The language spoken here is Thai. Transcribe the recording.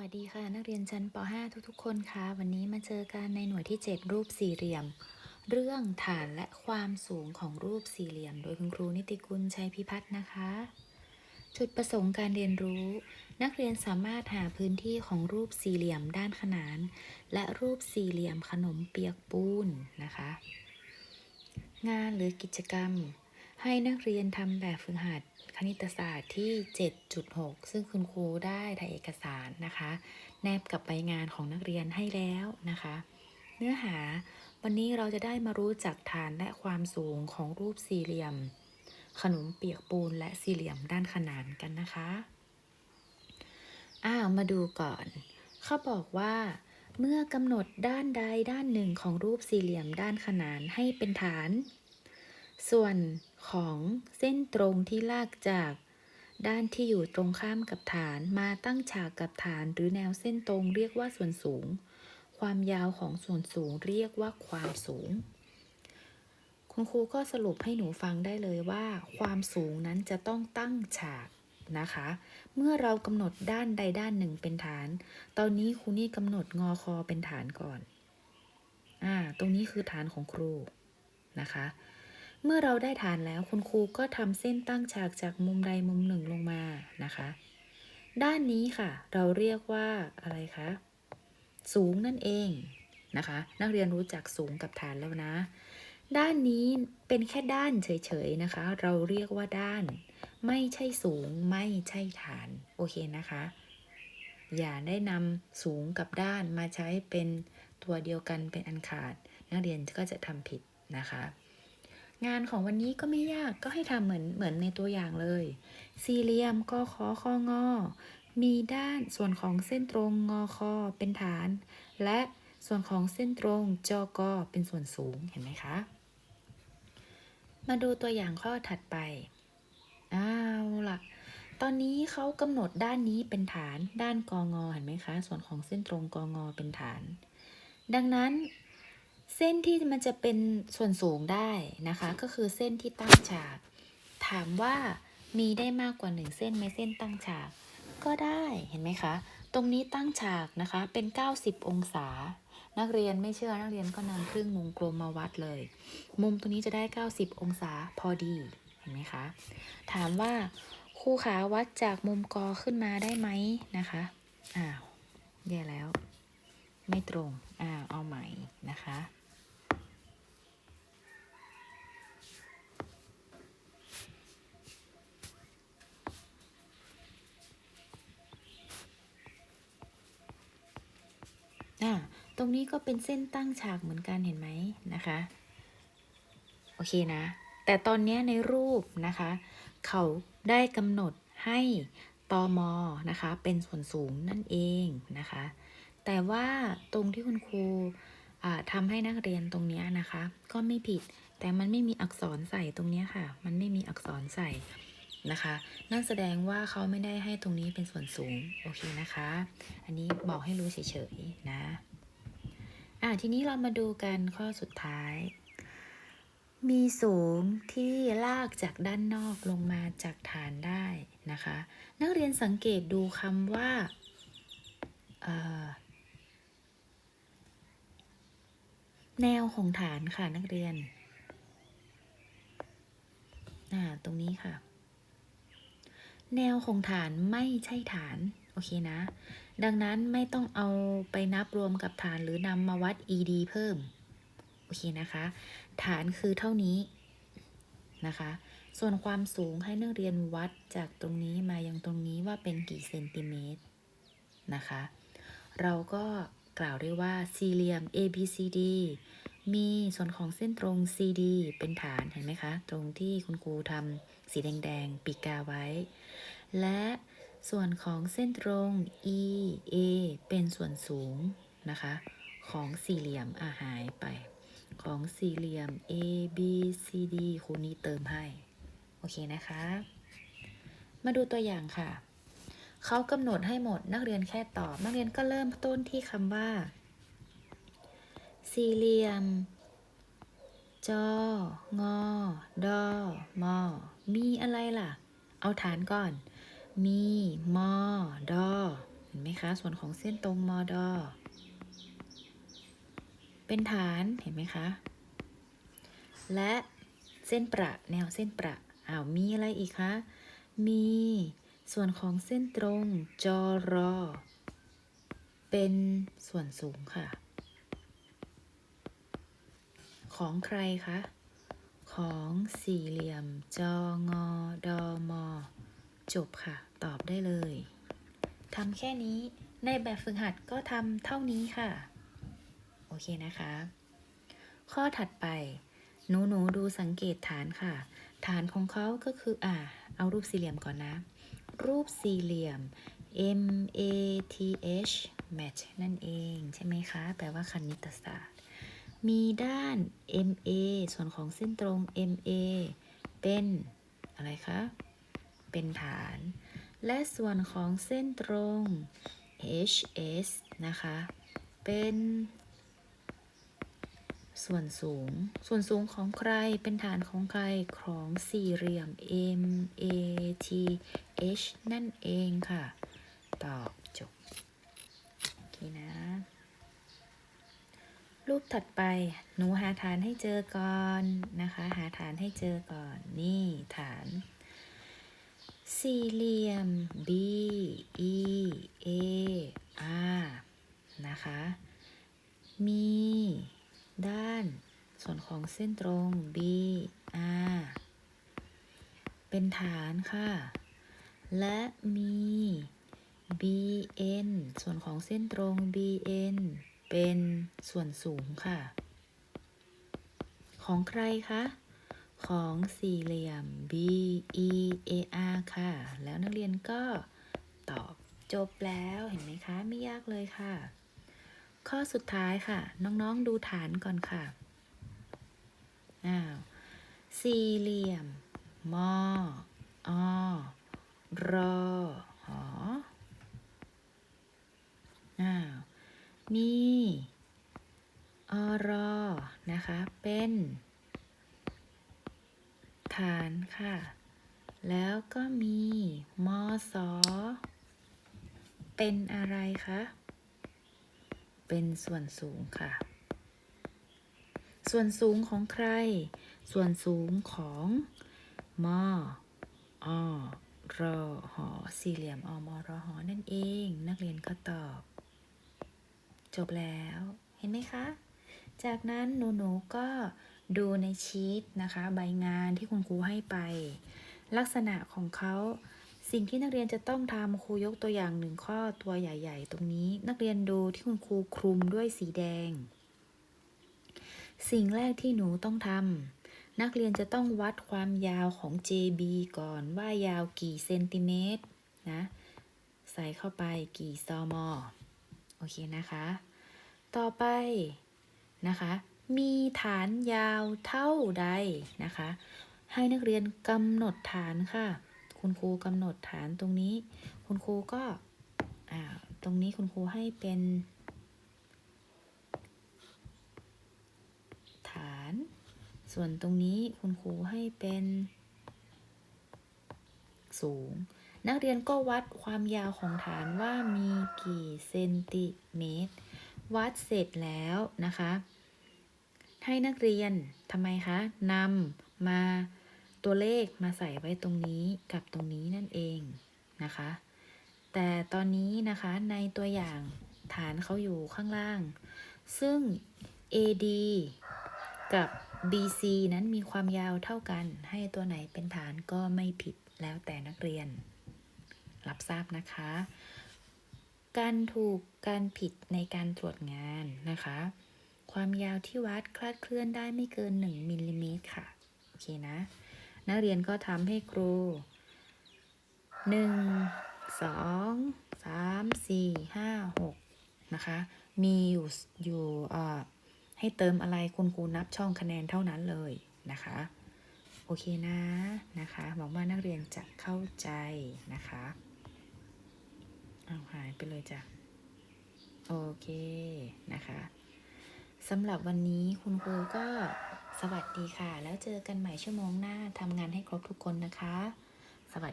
วัสดีค่ะนักเรียนชั้นป .5 ทุกๆ คนค่ะวันนี้มาเจอกันในหน่วยที่ 7 รูปสี่เหลี่ยม เรื่องฐานและความสูงของรูปสี่เหลี่ยม โดยคุณครูนิติกุลชัยพิพัฒน์นะคะ จุดประสงค์การเรียนรู้ นักเรียนสามารถหาพื้นที่ของรูปสี่เหลี่ยมด้านขนาน และรูปสี่เหลี่ยมขนมเปียกปูนนะคะ งานหรือกิจกรรม ให้นักเรียนทำแบบฝึกหัดคณิตศาสตร์ที่ 7.6 ซึ่งคุณครูได้ถ่ายเอกสารนะคะ แนบกับใบงานของนักเรียนให้แล้วนะคะ เนื้อหาวันนี้เราจะได้มารู้จักฐานและความสูงของรูปสี่เหลี่ยม ขนมเปียกปูนและสี่เหลี่ยมด้านขนานกันนะคะอ้าวมาดูก่อน เขาบอกว่า เมื่อกำหนดด้านใดด้านหนึ่งของรูปสี่เหลี่ยมด้านขนานให้เป็นฐาน ส่วน ของเส้นตรงที่ลากจาก ด้านที่อยู่ตรงข้ามกับฐานมาตั้งฉากกับฐานหรือแนวเส้นตรงเรียกว่าส่วนสูง ความยาวของส่วนสูงเรียกว่าความสูง คุณครูก็สรุปให้หนูฟังได้เลยว่า ความสูงนั้นจะต้องตั้งฉากนะคะ เมื่อเรากำหนดด้านใดด้านหนึ่งเป็นฐาน ตอนนี้ครูนี่กำหนดงอคอเป็นฐานก่อน อ่า ตรงนี้คือฐานของครูนะคะ เมื่อเราได้ฐานแล้วคุณครูก็ทำเส้นตั้งฉากจากมุมใดมุมหนึ่งลงมานะคะ ด้านนี้ค่ะ เราเรียกว่าอะไรคะสูงนั่นเองนะคะ นักเรียนรู้จักสูงกับฐานแล้วนะ ด้านนี้เป็นแค่ด้านเฉยๆนะคะ เราเรียกว่าด้าน ไม่ใช่สูงไม่ใช่ฐานโอเคนะคะ อย่าได้นำสูงกับด้านมาใช้เป็นตัวเดียวกันเป็นอันขาด นักเรียนก็จะทำผิดนะคะ งานของวันนี้ก็ไม่ยากก็ให้ทำเหมือนเหมือนในตัวอย่างเลย สี่เหลี่ยมกอขอคองอ มีด้านส่วนของเส้นตรงงอคอเป็นฐาน และส่วนของเส้นตรงจอกอเป็นส่วนสูงเห็นไหมคะ มาดูตัวอย่างข้อถัดไปอ้าวล่ะ ตอนนี้เขากำหนดด้านนี้เป็นฐาน ด้านกองอเห็นไหมคะ ส่วนของเส้นตรงกองอเป็นฐาน ดังนั้น เส้นที่มันจะเป็นส่วนสูงได้นะคะ ก็คือเส้นที่ตั้งฉาก ถามว่ามีได้มากกว่าหนึ่งเส้นไหมเส้นตั้งฉาก ก็ได้เห็นไหมคะ ตรงนี้ตั้งฉากนะคะเป็น 90 องศา นักเรียนไม่เชื่อนักเรียนก็นำเครื่องมุมกลมมาวัดเลย มุมตรงนี้จะได้ 90 องศาพอดีเห็นไหมคะ ถามว่าครูขาวัดจากมุมกอขึ้นมาได้ไหมนะคะอ้าวแย่แล้ว ไม่ตรงอ้าวเอาใหม่นะคะ อ่า ต รงนี้ก็เป็นเส้นตั้งฉากเหมือนกันเห็นไหมนะคะ โอเคนะ แต่ตอนนี้ในรูปนะคะ เขาได้กำหนดให้ตอมอนะคะ เป็นส่วนสูงนั่นเองนะคะ แต่ว่าตรงที่คุณครูอ่าทำให้นักเรียนตรงนี้นะคะ ก็ไม่ผิด แต่มันไม่มีอักษรใส่ตรงนี้ค่ะ มันไม่มีอักษรใส่นะคะ นั่นแสดงว่าเขาไม่ได้ให้ตรงนี้เป็นส่วนสูง โอเคนะคะ อันนี้บอกให้รู้เฉยๆนะ อะทีนี้เรามาดูกันข้อสุดท้าย มีสูงที่ลากจากด้านนอกลงมาจากฐานได้นะคะ นักเรียนสังเกตดูคำว่าแนวของฐานค่ะนักเรียนอ่าตรงนี้ค่ะ แนวของฐานไม่ใช่ฐาน โอเคนะ ดังนั้นไม่ต้องเอาไปนับรวมกับฐานหรือนำมาวัด ed เพิ่ม โอเคนะคะ ฐานคือเท่านี้นะคะ ส่วนความสูงให้นักเรียนวัดจากตรงนี้มายังตรงนี้ว่าเป็นกี่เซนติเมตรนะคะ เราก็กล่าวได้ว่าสี่เหลี่ยม ABCD มีส่วนของเส้นตรง CD เป็นฐานเห็นไหมคะ ตรงที่คุณครูทำสีแดง ๆ ปีกกาไว้ และ ส่วนของเส้นตรง EA เป็นส่วนสูงนะคะ ของสี่เหลี่ยมอาหายไป ของสี่เหลี่ยม A B C D ครูนี้เติมให้ โอเคนะคะ มาดูตัวอย่างค่ะ เขากำหนดให้หมดนักเรียนแค่ตอบ นักเรียนก็เริ่มต้นที่คำว่า สี่เหลี่ยมจองอดอมอมีอะไรล่ะ เอาฐานก่อน มีมอดอเห็นไหมคะ ส่วนของเส้นตรงมอดอเป็นฐานเห็นไหมคะ และเส้นประแนวเส้นประอ้าวมีอะไรอีกคะ มีส่วนของเส้นตรงจอรอ เป็นส่วนสูงค่ะ ของใครคะ ของสี่เหลี่ยมจองอดอมอ จบค่ะ ตอบได้เลยทำแค่นี้ในแบบฝึกหัดก็ทำเท่านี้ค่ะ โอเคนะคะ ข้อถัดไป หนูหนูดูสังเกตฐานค่ะ ฐานของเขาก็คืออ่า เอารูปสี่เหลี่ยมก่อนนะ รูปสี่เหลี่ยม M A T H match นั่นเองใช่ไหมคะ แปลว่าคณิตศาสตร์ มีด้าน MA ส่วนของเส้นตรง MA เป็นอะไรคะ เป็นฐาน และส่วนของเส้นตรง HS นะคะ เป็นส่วนสูง ส่วนสูงของใคร เป็นฐานของใคร ของสี่เหลี่ยม MATH นั่นเองค่ะ ตอบจบ โอเคนะ รูปถัดไป หนูหาฐานให้เจอก่อนนะคะ หาฐานให้เจอก่อน นี่ฐาน สี่เหลี่ยม B E A R นะคะ มีด้านส่วนของเส้นตรง B R เป็นฐานค่ะ และมี BN ส่วนของเส้นตรง BN เป็นส่วนสูงค่ะ ของใครคะ ของสี่เหลี่ยม B E A R ค่ะ แล้วนักเรียนก็ตอบจบแล้วเห็นไหมคะ ไม่ยากเลยค่ะ ข้อสุดท้ายค่ะ น้องๆดูฐานก่อนค่ะอ้าวสี่เหลี่ยมมออรอหออ้าวมีอรอนะคะ เป็น ฐานค่ะ แล้วก็มีมอสอเป็นอะไรคะ เป็นส่วนสูงค่ะ ส่วนสูงของใคร ส่วนสูงของมออรอหอสี่เหลี่ยมอมอรอหอนั่นเอง นักเรียนก็ตอบ จบแล้ว เห็นไหมคะ จากนั้นหนูๆก็ ดูในชีตนะคะ ใบงานที่คุณครูให้ไป ลักษณะของเขาสิ่งที่นักเรียนจะต้องทำครูยกตัวอย่างหนึ่งข้อตัวใหญ่ ๆ ตรงนี้นักเรียนดูที่คุณครูคลุมด้วยสีแดง สิ่งแรกที่หนูต้องทำนักเรียนจะต้องวัดความยาวของ JB ก่อนว่ายาวกี่เซนติเมตรนะ ใส่เข้าไปกี่ซมโอเคนะคะ ต่อไปนะคะ มีฐานยาวเท่าใดนะคะ ให้นักเรียนกำหนดฐานค่ะ คุณครูกำหนดฐานตรงนี้ คุณครูก็ตรงนี้คุณครูให้เป็น ฐาน ส่วนตรงนี้คุณครูให้เป็น สูง นักเรียนก็วัดความยาวของฐานว่ามีกี่เซนติเมตร วัดเสร็จแล้วนะคะ ให้นักเรียนทำไมคะนำมาตัวเลขมาใส่ไว้ตรงนี้กับตรงนี้นั่นเองนะคะ แต่ตอนนี้นะคะในตัวอย่างฐานเขาอยู่ข้างล่าง ซึ่ง AD กับ BC นั้นมีความยาวเท่ากัน ให้ตัวไหนเป็นฐานก็ไม่ผิดแล้วแต่นักเรียน รับทราบนะคะ การถูกการผิดในการตรวจงานนะคะ ความยาวที่วัดคลาดเคลื่อนได้ไม่เกิน 1มิลลิเมตรค่ะ โอเคนะ นักเรียนก็ทำให้ครู 1 2 3 4 5 6 นะคะ มีอยู่อยู่อ่าให้เติมอะไรคุณครูนับช่องคะแนนเท่านั้นเลยนะคะ โอเคนะนะคะหวังว่านักเรียนจะเข้าใจนะคะเอาหายไปเลยจ้ะ โอเคนะคะ สำหรับวันนี้คุณครูก็สวัสดีค่ะ แล้วเจอกันใหม่ชั่วโมงหน้าทำงานให้ครบทุกคนนะคะ